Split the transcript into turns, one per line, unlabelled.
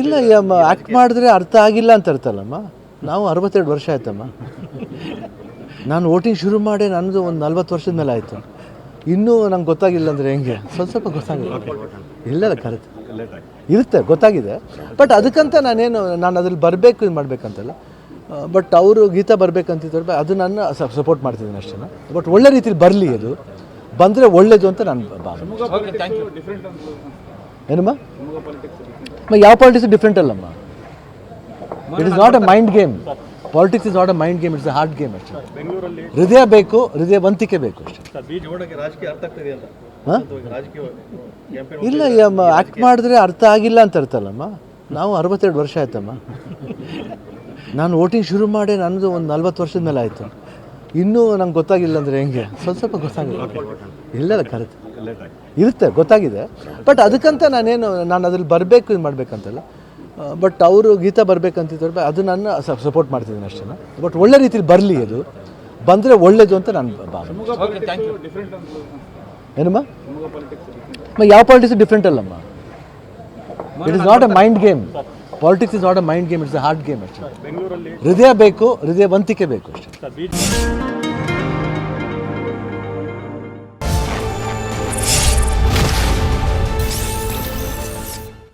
ಇಲ್ಲ ಆ್ಯಕ್ಟ್ ಮಾಡಿದ್ರೆ ಅರ್ಥ ಆಗಿಲ್ಲ ಅಂತ ಅರ್ಥಲ್ಲಮ್ಮ. ನಾವು ಅರವತ್ತೆರಡು ವರ್ಷ ಆಯ್ತಮ್ಮ. ನಾನು ವೋಟಿಂಗ್ ಶುರು ಮಾಡಿ ನನ್ನದು ಒಂದು ನಲ್ವತ್ತು ವರ್ಷದ ಮೇಲೆ ಆಯಿತು. ಇನ್ನೂ ನಂಗೆ ಗೊತ್ತಾಗಿಲ್ಲ ಅಂದರೆ ಹೆಂಗೆ? ಸ್ವಲ್ಪ ಸ್ವಲ್ಪ ಗೊತ್ತಾಗಿಲ್ಲ ಇಲ್ಲ ಕರೆಕ್ಟ್ ಇರುತ್ತೆ ಗೊತ್ತಾಗಿದೆ. ಬಟ್ ಅದಕ್ಕಂತ ನಾನೇನು ನಾನು ಅದ್ರಲ್ಲಿ ಬರಬೇಕು ಇದು ಮಾಡಬೇಕಂತಲ್ಲ. ಬಟ್ ಅವರು ಗೀತಾ ಬರಬೇಕಂತಿದ್ದಾರೆ ಅದು ನಾನು ಸಪೋರ್ಟ್ ಮಾಡ್ತಿದ್ದೀನಿ ಅಷ್ಟೇ ಬಟ್ ಒಳ್ಳೆ ರೀತಿಲಿ ಬರಲಿ ಅದು. ಬಂದರೆ ಒಳ್ಳೇದು ಅಂತ ನಾನು ಏನಮ್ಮ? ಮ, ಯಾವ ಪಾಲಿಟಿಕ್ಸ್ ಡಿಫ್ರೆಂಟ್ ಅಲ್ಲಮ್ಮ? It is not a mind game politics is not a mind game it's a hard game ಅಷ್ಟೇ.
ಬೆಂಗಳೂರಲ್ಲಿ
ಹೃದಯ ಬೇಕು ಬೇಕು
ಅರ್ಥ ಅಂತ ರಾಜಕೀಯ ಕ್ಯಾಂಪೇನ್
ಇಲ್ಲ ಆ್ಯಕ್ಟ್ ಮಾಡಿದ್ರೆ ಅರ್ಥ ಆಗಿಲ್ಲ ಅಂತ ಅರ್ಥಲ್ಲಮ್ಮ. ನಾವು ಅರವತ್ತೆರಡು ವರ್ಷ ಆಯ್ತಮ್ಮ. ನಾನು ವೋಟಿಂಗ್ ಶುರು ಮಾಡಿ ನನ್ನದು ಒಂದು ನಲ್ವತ್ತು ವರ್ಷದ ಮೇಲೆ ಆಯಿತು. ಇನ್ನೂ ನಂಗೆ ಗೊತ್ತಾಗಿಲ್ಲ ಅಂದರೆ ಹೆಂಗೆ? ಸ್ವಲ್ಪ ಸ್ವಲ್ಪ ಗೊತ್ತಾಗಿಲ್ಲ ಇಲ್ಲ ಕರೆಕ್ಟ್. ಇರುತ್ತೆ ಗೊತ್ತಾಗಿದೆ. ಬಟ್ ಅದಕ್ಕಂತ ನಾನೇನು ನಾನು ಅದ್ರಲ್ಲಿ ಬರಬೇಕು ಇದು ಮಾಡಬೇಕಂತಲ್ಲ. ಬಟ್ ಅವರು ಗೀತ ಬರಬೇಕಂತಿದ್ದಾರೆ ಅದು ನಾನು ಸಪೋರ್ಟ್ ಮಾಡ್ತಿದ್ದೀನಿ ಅಷ್ಟೇ. ಬಟ್ ಒಳ್ಳೆ ರೀತಿಲಿ ಬರಲಿ ಅದು. ಬಂದರೆ ಒಳ್ಳೇದು ಅಂತ ನಾನು ಭಾವನೆ ಏನಮ್ಮ? ಯಾವ ಪಾಲಿಟಿಕ್ಸ್ ಡಿಫ್ರೆಂಟ್ ಅಲ್ಲಮ್ಮ? It is not a mind game politics is not a mind game it's a heart game ಅಷ್ಟೇ
ಬೆಂಗಳೂರಲ್ಲಿ
ಹೃದಯ ಬೇಕು ಹೃದಯವಂತಿಕೆ ಬೇಕು ಅಷ್ಟೇ.